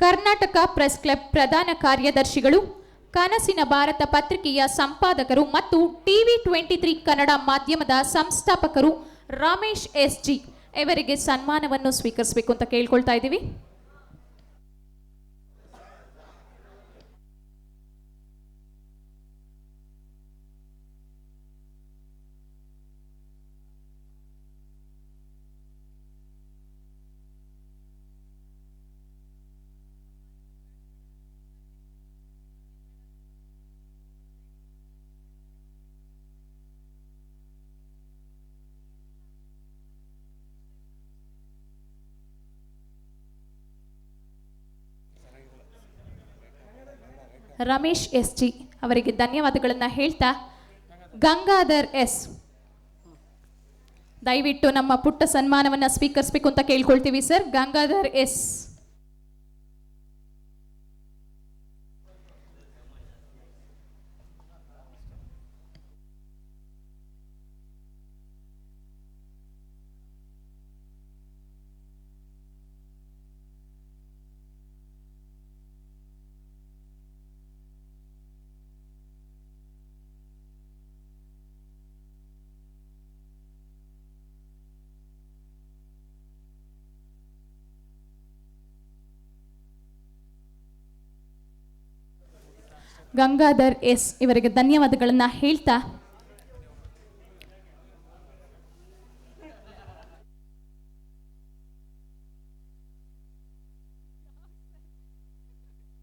Karnataka press club ಪ್ರಧಾನ ಕಾರ್ಯದರ್ಶಿಗಳು, ಕನಸಿನ ಭಾರತ ಪತ್ರಿಕೆಯ ಸಂಪಾದಕರು ಮತ್ತು ಟಿವಿ ಟ್ವೆಂಟಿ ತ್ರೀ ಕನ್ನಡ ಮಾಧ್ಯಮದ ಸಂಸ್ಥಾಪಕರು ರಮೇಶ್ ಎಸ್ ಜಿ ಇವರಿಗೆ ಸನ್ಮಾನವನ್ನು ಸ್ವೀಕರಿಸಬೇಕು ಅಂತ ಕೇಳ್ಕೊಳ್ತಾ ಇದ್ದೀವಿ. ರಮೇಶ್ ಎಸ್ ಜಿ ಅವರಿಗೆ ಧನ್ಯವಾದಗಳನ್ನು ಹೇಳ್ತಾ, ಗಂಗಾಧರ್ ಎಸ್. ದಯವಿಟ್ಟು ನಮ್ಮ ಪುಟ್ಟ ಸನ್ಮಾನವನ್ನು ಸ್ವೀಕರಿಸಬೇಕು ಅಂತ ಕೇಳ್ಕೊಳ್ತೀವಿ sir. Gangadhar S. Gangadhar S ಇವರಿಗೆ ಧನ್ಯವಾದಗಳನ್ನು ಹೇಳ್ತಾ